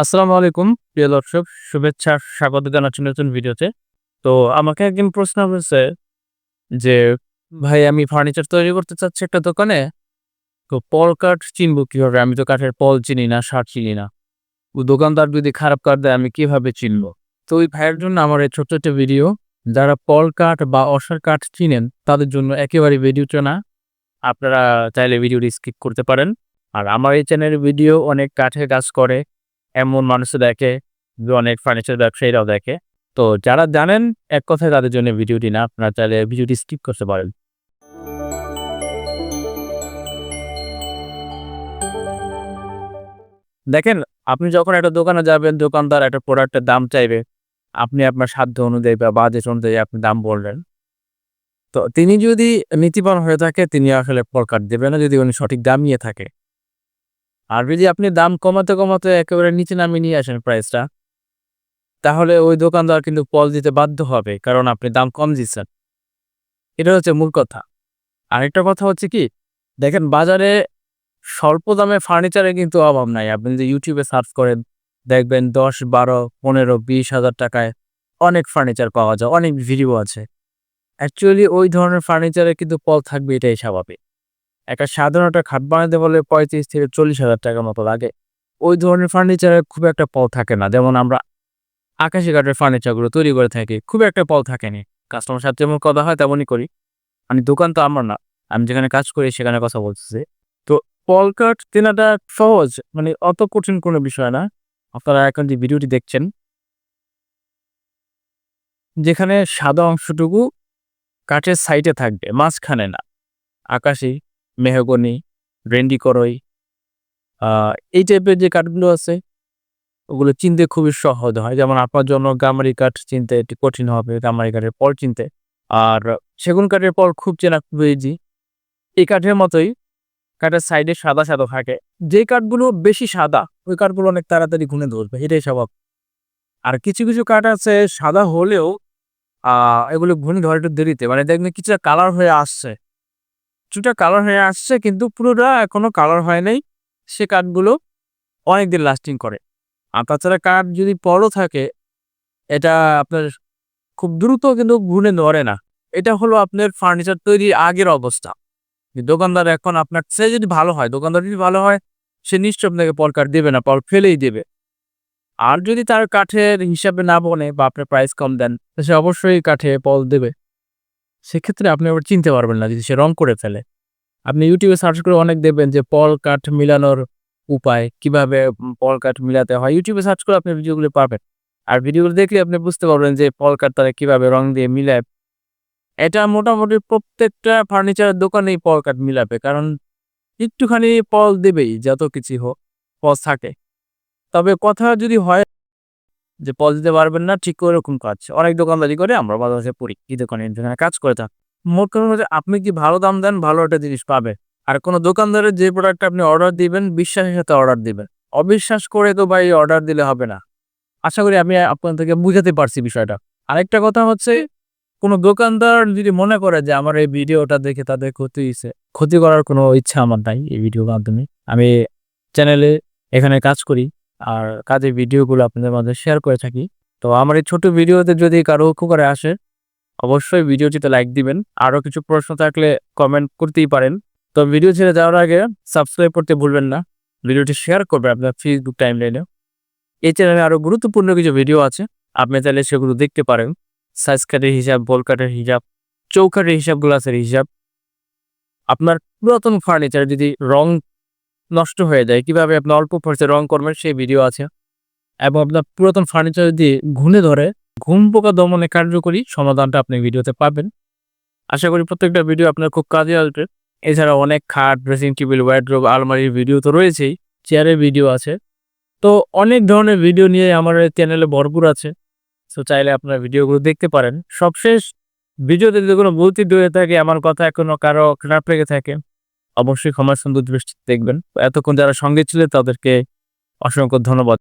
আসসালামু আলাইকুম, প্রিয় দর্শক, শুভেচ্ছা, স্বাগত জানাচ্ছি নতুন ভিডিওতে। তো আমাকে একদিন প্রশ্ন হয়েছে যে, ভাই, আমি ফার্নিচার তৈরি করতে চাচ্ছি একটা দোকানে? তো পল কাঠ চিনবো কীভাবে? আমি তো কাঠের পল চিনি না শার্ট চিনি না। দোকানদার যদি খারাপ কাঠ দেয়, আমি কীভাবে চিনবো? তো ওই ভাইয়ের জন্য আমার এই ছোট্ট একটা ভিডিও। যারা পল কাঠ বা অসার কাঠ চিনেন, তাদের জন্য একেবারে ভিডিওটা না। আপনারা চাইলে ভিডিওটি স্কিপ করতে পারেন। আর আমার এই চ্যানেলের ভিডিও অনেক কাঠের কাজ করে। এমন মানুষও দেখে অনেক ফার্নিচার ব্যবসায়ীরাও দেখে। তো যারা জানেন এক কথায় তাদের জন্য ভিডিওটি না, আপনারা চাইলে ভিডিওটি স্কিপ করতে পারেন। দেখেন, আপনি যখন একটা দোকানে যাবেন, দোকানদার একটা প্রোডাক্টের দাম চাইবে, আপনি আপনার সাধ্য অনুযায়ী বা বাজেট অনুযায়ী আপনি দাম বললেন। তো তিনি যদি নীতিবান হয়ে থাকে, তিনি আসলে প্রকার দেবে না যদি উনি সঠিক দাম নিয়ে থাকে। আর যদি আপনি দাম কমাতে কমাতে একেবারে নিচে নামিয়ে নিয়ে আসেন প্রাইসটা তাহলে ওই দোকানদার কিন্তু পল দিতে বাধ্য হবে, কারণ আপনি দাম কম দিচ্ছেন। এটা হচ্ছে মূল কথা। আরেকটা কথা হচ্ছে কি, দেখেন বাজারে স্বল্প দামে ফার্নিচারে কিন্তু অভাব নাই। আপনি যদি ইউটিউবে সার্চ করেন, দেখবেন দশ, বারো, পনেরো, বিশ হাজার টাকায় অনেক ফার্নিচার পাওয়া যায়, অনেক ভিডিও আছে। অ্যাকচুয়ালি ওই ধরনের ফার্নিচারে কিন্তু পল থাকবে, এটাই স্বাভাবিক। একটা সাধারণ একটা খাট বানাতে বলে পঁয়ত্রিশ থেকে চল্লিশ হাজার টাকার মতো লাগে। ওই ধরনের ফার্নিচারে খুব একটা পল থাকে না। যেমন আমরা আকাশি কাঠের ফার্নিচারগুলো তৈরি করে থাকি, খুব একটা পল থাকেনি। কাস্টমার সাথে যেমন কথা হয় তেমনই করি। মানে দোকান তো আমার না। আমি যেখানে কাজ করি সেখানে কথা বলতেছি। তো পল কাঠ কেনাটা সহজ মানে অত কঠিন কোনো বিষয় না। আপনারা এখন যে ভিডিওটি দেখছেন, যেখানে সাদা অংশটুকু কাঠের সাইডে থাকবে, মাঝখানে না। আকাশি মেহগনি, রেন্ডি করই এই টাইপের যে কাঠগুলো আছে, ওগুলো চিনতে খুবই সহজ হয়। যেমন আপনার জন্য গামারি কাঠ চিনতে একটু কঠিন হবে, গামারি কাঠের পল চিনতে। আর সেগুন কাঠের পল খুব চেনা খুব ইজি এই কাঠের মতোই কাঠের সাইডে সাদা সাদা থাকে। যে কাঠগুলো বেশি সাদা, ওই কাঠগুলো অনেক তাড়াতাড়ি ঘুনে ধরবে, এটাই স্বভাব। আর কিছু কিছু কাঠ আছে সাদা হলেও এগুলো ঘুনে ধরে একটু দেরিতে মানে দেখবেন কিছুটা কালার হয়ে আসছে। কিছুটা কালার হয়ে আসছে, কিন্তু পুরোটা এখনও কালার হয় নাই। সে কাঠগুলো অনেকদিন লাস্টিং করে। আর তাছাড়া কাঠ যদি পরও থাকে, এটা আপনার খুব দ্রুত কিন্তু ঘুরে নড়ে না। এটা হলো আপনার ফার্নিচার তৈরির আগের অবস্থা। দোকানদার এখন আপনার, সে যদি ভালো হয়, দোকানদার যদি ভালো হয়, সে নিশ্চয় আপনাকে পল কাঠ দেবে না, পল ফেলেই দেবে। আর যদি তার কাঠের হিসাবে না বনে বা আপনার প্রাইস কম দেন, সে অবশ্যই কাঠে পল দেবে। সেক্ষেত্রে আপনি আবার চিনতে পারবেন না যদি সে রং করে ফেলে। আপনি ইউটিউবে সার্চ করে অনেক দেখবেন যে পল কাঠ মিলানোর উপায়, কীভাবে পল কাঠ মিলাতে হয়। ইউটিউবে সার্চ করে আপনি ভিডিওগুলো পাবেন। আর ভিডিওগুলো দেখলে আপনি বুঝতে পারবেন যে পল কাঠ তারা কীভাবে রং দিয়ে মিলায়। এটা মোটামুটি প্রত্যেকটা ফার্নিচারের দোকানেই পল কাঠ মিলাবে। কারণ একটুখানি পল দেবেই, যত কিছু হোক পল থাকে। তবে কথা যদি হয় যে পল দিতে পারবেন না, ঠিক করে ওরকম কাজ। অনেক দোকানদারি করে আমরা বাজারে পড়ি কি দোকানে কাজ করে থাক। মোট কথা হচ্ছে, আপনি কি ভালো দাম দেন, ভালো একটা জিনিস পাবে আর কোনো দোকানদারের যে প্রোডাক্ট আপনি অর্ডার দিবেন, বিশ্বাসের সাথে অর্ডার দিবেন। অবিশ্বাস করে তো ভাই অর্ডার দিলে হবে না। আশা করি আমি আপনার থেকে বুঝাতে পারছি বিষয়টা। আরেকটা কথা হচ্ছে, কোনো দোকানদার যদি মনে করে যে আমার এই ভিডিওটা দেখে তাদের ক্ষতি হয়েছে ক্ষতি করার কোনো ইচ্ছা আমার নাই এই ভিডিওর মাধ্যমে। আমি চ্যানেলে এখানে কাজ করি। আর কাজের ভিডিওগুলো আপনাদের মাঝে শেয়ার করে থাকি। তো আমার এই ছোট ভিডিওতে যদি কারও উপকারে আসে, অবশ্যই ভিডিওটিতে লাইক দিবেন। আরও কিছু প্রশ্ন থাকলে কমেন্ট করতেই পারেন। তো ভিডিও ছেড়ে যাওয়ার আগে সাবস্ক্রাইব করতে ভুলবেন না। ভিডিওটি শেয়ার করবেন আপনার ফেসবুক টাইম লাইনে এই চ্যানেলে আরও গুরুত্বপূর্ণ কিছু ভিডিও আছে। আপনি চাইলে সেগুলো দেখতে পারেন। সাইজ কাটের হিসাব বল কাটের হিসাব চৌকাটের হিসাব গ্লাসের হিসাব। আপনার পুরাতন ফার্নিচার যদি রং নষ্ট হয়ে যায়। কীভাবে আপনি অল্প খরচে রং করবেন সেই ভিডিও আছে। এবং আপনার পুরাতন ফার্নিচার যদি ঘুনে ধরে, ঘুম পোকা দমনে কার্যকরী সমাধানটা আপনি ভিডিওতে পাবেন। আশা করি প্রত্যেকটা ভিডিও আপনার খুব কাজে আসবে। এছাড়া অনেক খাট ড্রেসিং টেবিল ওয়ার্ড্রোব আলমারির ভিডিও তো রয়েছেই চেয়ারের ভিডিও আছে। তো অনেক ধরনের ভিডিও নিয়ে আমার চ্যানেলে ভরপুর আছে। সো চাইলে আপনার ভিডিওগুলো দেখতে পারেন। সবশেষ ভিডিওতে যদি কোনো ভুলতি হয়ে থাকে, আমার কথা এখনও কারও খারাপ লেগে থাকে অবশ্যই ক্ষমার সুন্দর দৃষ্টি দেখবেন। এতক্ষণ যারা সঙ্গে ছিলেন তাদেরকে অসংখ্য ধন্যবাদ।